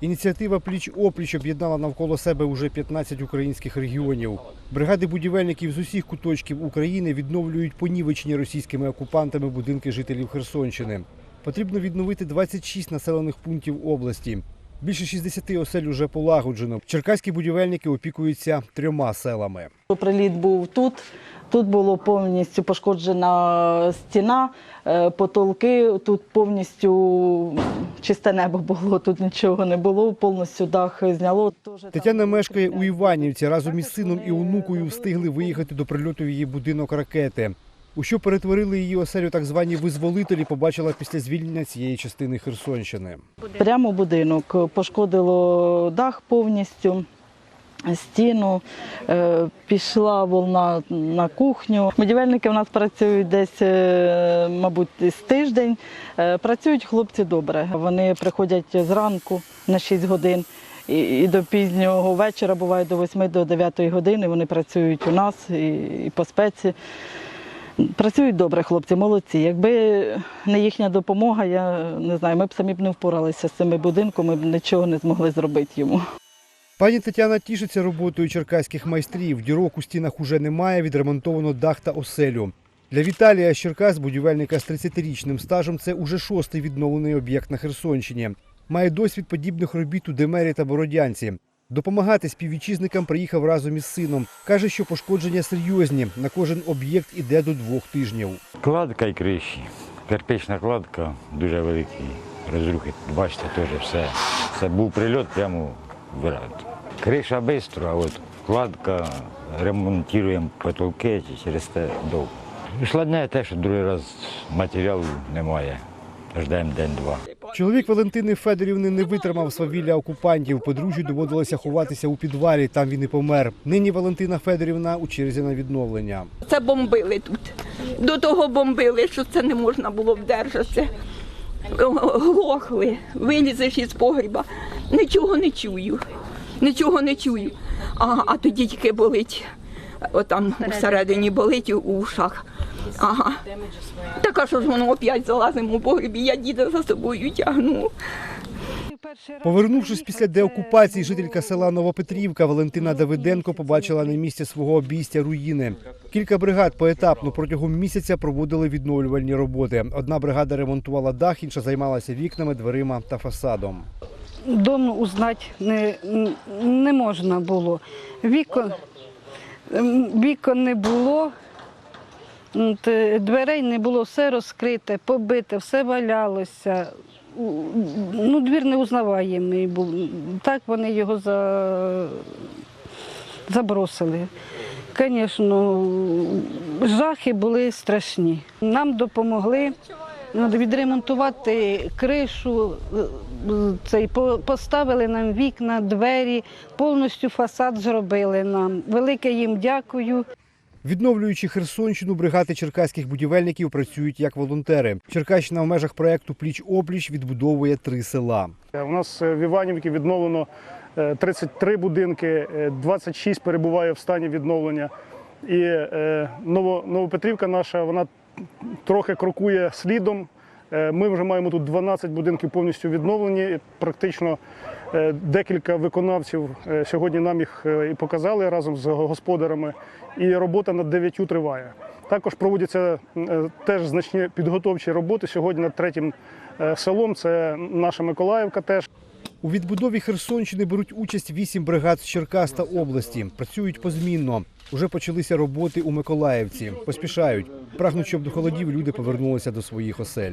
Ініціатива пліч опліч об'єднала навколо себе уже 15 українських регіонів. Бригади будівельників з усіх куточків України відновлюють понівечені російськими окупантами будинки жителів Херсонщини. Потрібно відновити 26 населених пунктів області. Більше 60 осель уже полагоджено. Черкаські будівельники опікуються трьома селами. Приліт був тут. Тут було повністю пошкоджена стіна, е, потолки. Тут повністю чисте небо було, тут нічого не було, повністю дах зняло. Тетяна мешкає у Іванівці. Разом із сином і онукою встигли виїхати до прильоту в її будинок ракети. У що перетворили її оселю так звані визволителі, побачила після звільнення цієї частини Херсонщини. Прямо будинок пошкодило дах повністю. Стіну е, пішла волна на кухню. Будівельники в нас працюють десь, е, мабуть, з тиждень. Е, Працюють хлопці добре. Вони приходять зранку на 6 годин і, до пізнього вечора, буває до 8 до 9 години. Вони працюють у нас і, по спеці. Працюють добре, хлопці, молодці. Якби не їхня допомога, я не знаю, ми б самі б не впоралися з цим будинком, ми б нічого не змогли зробити йому. Пані Тетяна тішиться роботою черкаських майстрів. Дірок у стінах уже немає, відремонтовано дах та оселю. Для Віталія Черкас, будівельника з 30-річним стажем, це уже шостий відновлений об'єкт на Херсонщині. Має досвід подібних робіт у Демері та Бородянці. Допомагати співвітчизникам приїхав разом із сином. Каже, що пошкодження серйозні. На кожен об'єкт іде до двох тижнів. Кладка і криші. Кирпична кладка дуже великі розрухи. Бачите, теж все. Це був прильот прямо в веранду. Криша швидко, а от кладка ремонтуємо потолки через те довго. Ускладняє те, що другий раз матеріалу немає. Ждемо день-два. Чоловік Валентини Федорівни не витримав свавілля окупантів. Подружжю доводилося ховатися у підвалі. Там він і помер. Нині Валентина Федорівна у черзі на відновлення. Це бомбили тут. До того бомбили, що це не можна було вдержатися. Глохли, вилізеш із погріба. Нічого не чую. Нічого не чую. А, а тоді тільки болить. Отам всередині болить у ушах. Ага. Так а що ж воно опять залазимо у погрібі, я діда за собою тягну. Повернувшись після деокупації, жителька села Новопетрівка Валентина Давиденко побачила на місці свого обійстя руїни. Кілька бригад поетапно протягом місяця проводили відновлювальні роботи. Одна бригада ремонтувала дах, інша займалася вікнами, дверима та фасадом. Дом узнати не, не можна було. Вікон, ем, вікон не було, е, дверей не було, все розкрите, побите, все валялося. Ну, двір неузнаваємий був. Так вони його за... забросили. Звісно, жахи були страшні. Нам допомогли ну, відремонтувати кришу, е, цей, поставили нам вікна, двері, повністю фасад зробили нам. Велике їм дякую. Відновлюючи Херсонщину, бригади черкаських будівельників працюють як волонтери. Черкащина в межах проекту Пліч опліч відбудовує три села. У нас е, в Іванівці відновлено е, 33 будинки, е, 26 перебуває в стані відновлення. І е, Новопетрівка наша вона трохи крокує слідом. Е, Ми вже маємо тут 12 будинків повністю відновлені. Практично е, декілька виконавців е, сьогодні нам їх і показали разом з господарами. І робота над дев'ятью триває. Також проводяться теж значні підготовчі роботи. Сьогодні над третім селом це наша Миколаївка теж. У відбудові Херсонщини беруть участь вісім бригад з Черкас та області. Працюють позмінно. Уже почалися роботи у Миколаївці. Поспішають. Прагнуть, щоб до холодів люди повернулися до своїх осель.